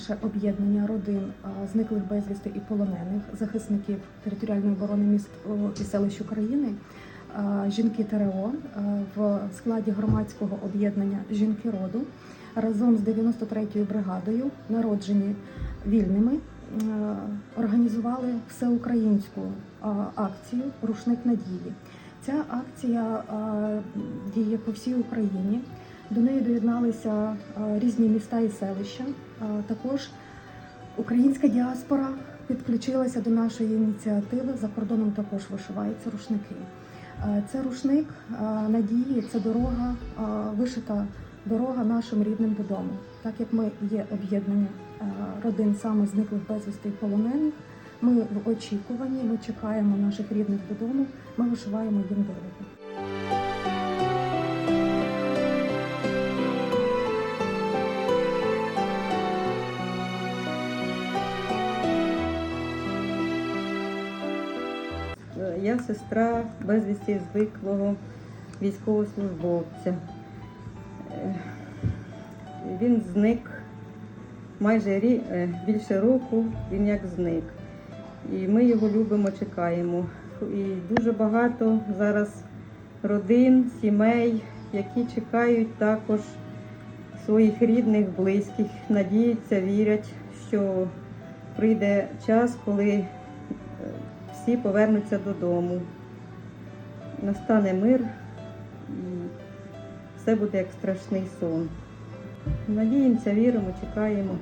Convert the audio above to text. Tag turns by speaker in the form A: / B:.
A: наше об'єднання родин зниклих безвісти і полонених захисників територіальної оборони міст і селищ України. Жінки ТРО в складі громадського об'єднання Жінки роду разом з 93-ю бригадою, народжені вільними, організували всеукраїнську акцію Рушник надії. Ця акція діє по всій Україні. До неї доєдналися різні міста і селища. Також українська діаспора підключилася до нашої ініціативи. За кордоном також вишиваються рушники. Це рушник надії, це дорога, вишита дорога нашим рідним додому. Так як ми є об'єднання родин саме зниклих безвісти і полонених. Ми в очікуванні, ми чекаємо наших рідних додому, ми вишиваємо їм дорогу.
B: Я сестра безвісті зниклого військовослужбовця. Е, Він зник майже рі- е, більше року, він як зник. І ми його любимо, чекаємо. І дуже багато зараз родин, сімей, які чекають також своїх рідних, близьких, надіються, вірять, що прийде час, коли е, всі повернуться додому. Настане мир і все буде як страшний сон. Надіємося, віримо, чекаємо.